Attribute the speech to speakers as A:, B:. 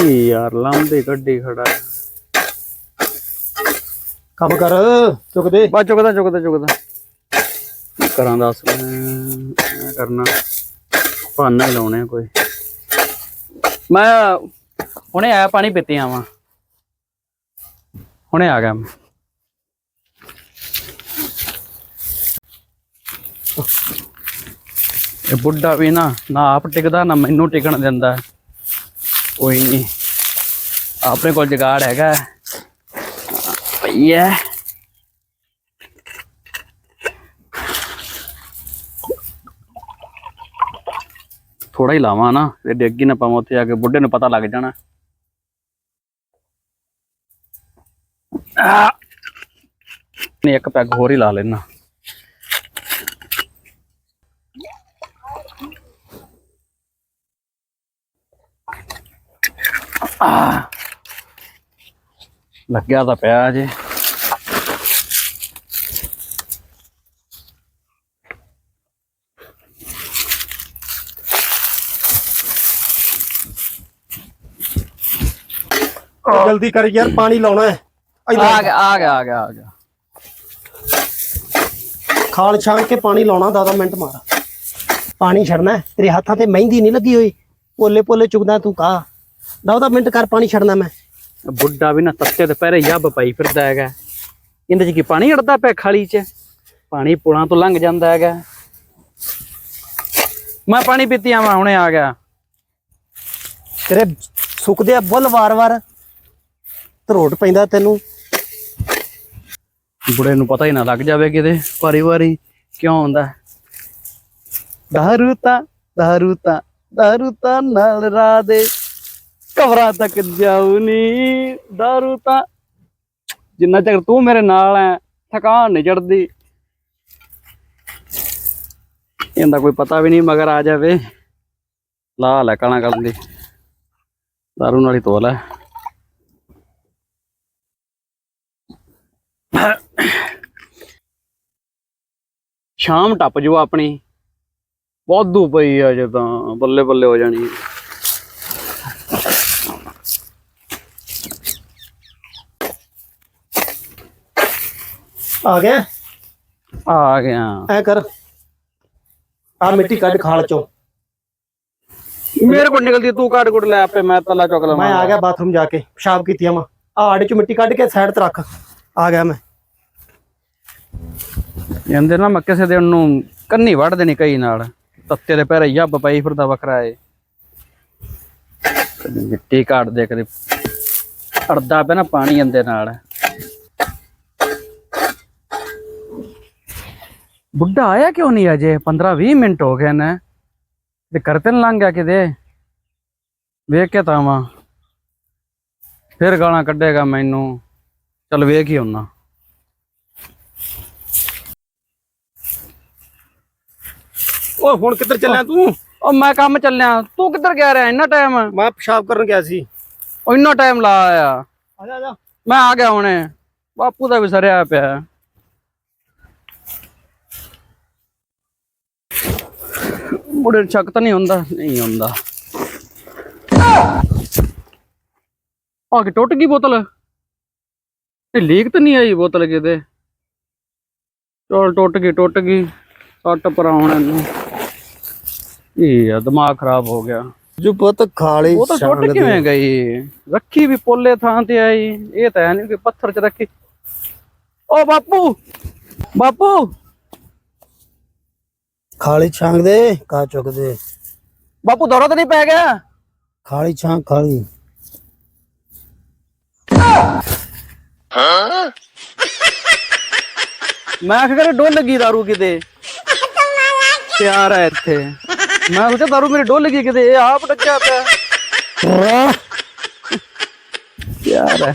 A: ਇਹ ਯਾਰ ਲੰਬੇ ਗੱਡੀ ਖੜਾ
B: ਕੰਮ ਕਰ ਚੁੱਕ ਦੇ
A: ਬਾ ਚੁੱਕਦਾ ਚੁੱਕਦਾ। ਚੁੱਕਦਾ ਕਰਾਂ ਦੱਸ ਮੈਂ ਕਰਨਾ। ਭਾਨਾ ਲਾਉਣੇ ਕੋਈ। ਮੈਂ ਹੁਣੇ ਆਇਆ ਪਾਣੀ ਪੀਤੇ ਆਵਾਂ। ਹੁਣੇ ਆ ਗਿਆ ਮੈਂ। ਇਹ ਬੁੱਢਾ ਵੀ ਨਾ ਨਾ ਆਪ ਟਿਕਦਾ ਨਾ ਮੈਨੂੰ ਟਿਕਣ ਦਿੰਦਾ। ਕੋਈ ਨਹੀਂ ਆਪਣੇ ਕੋਲ ਜਗਾੜ ਹੈਗਾ। ਭਈਆ ਥੋੜਾ ਹੀ ਲਾਵਾਂ ਨਾ ਤੇ ਡਿੱਗੀ ਨਾ ਪਾਵਾਂ ਉੱਥੇ ਆ ਕੇ ਬੁੱਢੇ ਨੂੰ ਪਤਾ ਲੱਗ ਜਾਣਾ। ਆ ਨਹੀਂ ਇੱਕ ਪੈਗ ਹੋਰ ਹੀ ਲਾ ਲੈਣਾ ਲੱਗਿਆ ਤਾਂ ਪਿਆ ਜੇ।
B: ਜਲਦੀ ਕਰ ਯਾਰ ਪਾਣੀ ਲਾਉਣਾ ਹੈ।
A: ਆ ਗਿਆ ਆ ਗਿਆ ਆ ਗਿਆ ਆ ਗਿਆ।
B: ਖਾਲ ਛਾਣ ਕੇ ਪਾਣੀ ਲਾਉਣਾ 10 ਮਿੰਟ ਮਾਰ। ਪਾਣੀ ਛੱਡਣਾ। ਤੇਰੇ ਹੱਥਾਂ ਤੇ ਮਹਿੰਦੀ ਨਹੀਂ ਲੱਗੀ ਹੋਈ। ਪੋਲੇ ਪੋਲੇ ਚੁਗਦਾ ਤੂੰ ਕਾ। 10 ਮਿੰਟ ਕਰ ਪਾਣੀ ਛੱਡਣਾ ਮੈਂ।
A: ਬੁੱਢਾ ਵੀ ਨਾ ਤੱਤੇ ਤੇ ਪਹਿਰੇ ਯੱਬ ਪਾਈ ਫਿਰਦਾ ਹੈਗਾ। ਇਹਦੇ ਚ ਕੀ ਪਾਣੀ ਅੜਦਾ ਪਿਆ ਖਾਲੀ ਚ? ਪਾਣੀ ਪੁਲਾਂ ਤੋਂ ਲੰਘ ਜਾਂਦਾ ਹੈਗਾ। ਮੈਂ ਪਾਣੀ ਪੀਤੀ ਆਵਾਂ ਹੁਣੇ ਆ ਗਿਆ।
B: ਤੇਰੇ ਸੁੱਕਦੇ ਆ ਬੁੱਲ ਵਾਰ-ਵਾਰ। ਧਰੋਟ ਪੈਂਦਾ ਤੈਨੂੰ।
A: ਬੁੜੇ ਨੂੰ ਪਤਾ ਹੀ ਨਾ ਲੱਗ ਜਾਵੇ ਕਿਤੇ ਵਾਰੀ ਵਾਰੀ ਕਿਉਂ ਹੁੰਦਾ ਦਾਰੂ ਤਾਂ ਦਾਰੂ ਤਾਂ ਦਾਰੂ ਤਾਂ ਨਾਲ ਰਾ ਦੇ। ਕਬਰਾਂ ਤੱਕ ਜਾਉ ਨੀ, ਦਾਰੂ ਤਾਂ ਜਿੰਨਾ ਚਿਰ ਤੂੰ ਮੇਰੇ ਨਾਲ ਐ, ਥਕਾਨ ਨਹੀਂ ਚੜਦੀ ਇਹਦਾ ਕੋਈ ਪਤਾ ਵੀ ਨਹੀਂ ਮਗਰ ਆ ਜਾਵੇ। ਲਾ ਲੈ ਕਣਾ ਕਰਨ ਦੀ। ਦਾਰੂ ਨਾਲ ਹੀ ਤੋਲ ਹੈ ਸ਼ਾਮ ਟੱਪ ਜੂ ਆਪਣੀ। ਵਾਧੂ ਪਈ ਆ ਜੇ ਤਾਂ, ਬੱਲੇ ਬੱਲੇ ਹੋ ਜਾਣੀ।
B: ਆ ਗਿਆ?
A: ਆ ਗਿਆ।
B: ਐ ਕਰ। ਆ ਮਿੱਟੀ ਕੱਢ ਖਾਲ ਚੋਂ।
A: ਮੇਰੇ ਕੋਲ ਨਿਕਲਦੀ ਤੂੰ ਕਾਟ ਕੁੱਟ ਲੈ ਆਪੇ ਮੈਂ ਤਲਾ ਚੁੱਕ ਲਵਾਂ।
B: ਮੈਂ ਆ ਗਿਆ ਬਾਥਰੂਮ ਜਾ ਕੇ ਪਿਸ਼ਾਬ ਕੀਤੀਆਂ ਵਾ ਆ ਆੜੇ ਚੋਂ ਮਿੱਟੀ ਕੱਢ ਕੇ ਸਾਈਡ ਤੇ ਰੱਖ। ਆ ਗਿਆ ਮੈਂ।
A: ਜਾਂਦੇ ਨਾ ਮੈਂ ਕਿਸੇ ਦੇ ਨੂੰ ਕੰਨੀ ਵੱਢ ਦੇਣੀ ਕਈ ਨਾਲ। ਤੱਤੇ ਦੇ ਪੈਰੇ ਯੱਬ ਪਈ ਫਿਰਦਾ ਵੱਖਰਾ ਏ। ਮਿੱਟੀ ਕਾਟ ਦੇ ਕਦੇ ਅੜਦਾ ਪਿਆ ਨਾ ਪਾਣੀ ਅੰਦੇ ਨਾਲ। ਬੁੱਢਾ ਆਇਆ ਕਿਉਂ ਨਹੀਂ ਅਜੇ? 15 20 ਮਿੰਟ ਹੋ ਗਏ ਨੇ। ਤੇ ਕਰਤੇ ਨ ਲੰਘ ਗਿਆ ਕਿਤੇ? ਵੇਖ ਕੇ ਤਾਂ ਆਵਾਂ। ਫਿਰ ਗਾਲਾਂ ਕੱਢੇਗਾ ਮੈਨੂੰ। ਚਲ ਵੇਖ ਹੀ ਆਉਣਾ
B: ਓਏ ਹੁਣ ਕਿੱਧਰ ਚੱਲਿਆ ਤੂੰ?
A: ਉਹ ਮੈਂ ਕੰਮ ਚੱਲਿਆ। ਤੂੰ ਕਿੱਧਰ ਗਿਆ ਰਿਹਾ? ਇੰਨਾ ਟਾਈਮ
B: ਮੈਂ ਪਿਸ਼ਾਬ ਕਰਨ ਗਿਆ ਸੀ।
A: ਉਹ ਇੰਨਾ ਟਾਈਮ ਲਾ ਆਇਆ।
B: ਆ ਜਾ ਆ ਜਾ।
A: ਮੈਂ ਆ ਗਿਆ ਹੁਣੇ। ਬਾਪੂ ਦਾ ਵੀ ਸਰਿਆ ਪਿਆ। ਮੁੰਡੇ ਨੂੰ ਸ਼ੱਕ ਤਾਂ ਨਹੀਂ ਹੁੰਦਾ? ਨਹੀਂ ਹੁੰਦਾ। ਆ ਕੇ ਟੁੱਟ ਗਈ ਬੋਤਲ। ਇਹ ਲੀਕ ਤਾਂ ਨਹੀਂ ਆਈ ਬੋਤਲ ਕਿਤੇ? ਚਲ ਟੁੱਟ ਗਈ ਟੁੱਟ ਗਈ। ਸੱਟ ਪਰ ਆਉਣ ਇਹਨੂੰ। ਇਹ ਆ ਦਿਮਾਗ ਖਰਾਬ ਹੋ ਗਿਆ।
B: ਜੋ ਪੁੱਤ ਖਾਲੇ
A: ਉਹ ਤਾਂ ਟੁੱਟ ਕਿਵੇਂ ਗਈ? ਰੱਖੀ ਵੀ ਪੋਲੇ ਥਾਂ ਤੇ ਆਈ। ਇਹ ਤਾਂ ਹੈ ਨਹੀਂ ਕਿ ਪੱਥਰ 'ਚ ਰੱਖੀ। ਓ ਬਾਪੂ! ਬਾਪੂ!
B: ਖਾਲੀ ਛਾਂਗ ਦੇ ਕਾ ਚੁੱਕ ਦੇ।
A: ਬਾਪੂ ਦੌਰਾ ਤਾਂ ਨਹੀਂ ਪੈ ਗਿਆ?
B: ਖਾਲੀ ਛਾਂਗ ਖਾਲੀ।
A: ਮੈਂ ਆਖਿਆ ਡੋਲ ਲੱਗੀ ਦਾਰੂ ਕਿਤੇ। ਪਿਆਰ ਹੈ ਇੱਥੇ। ਮੈਂ ਸੋਚਿਆ ਦਾਰੂ ਮੇਰੀ ਡੋਲ ਲੱਗੀ ਕਿਤੇ ਇਹ ਆਪ ਡੱਕਿਆ ਪਿਆ। ਪਿਆਰ ਹੈ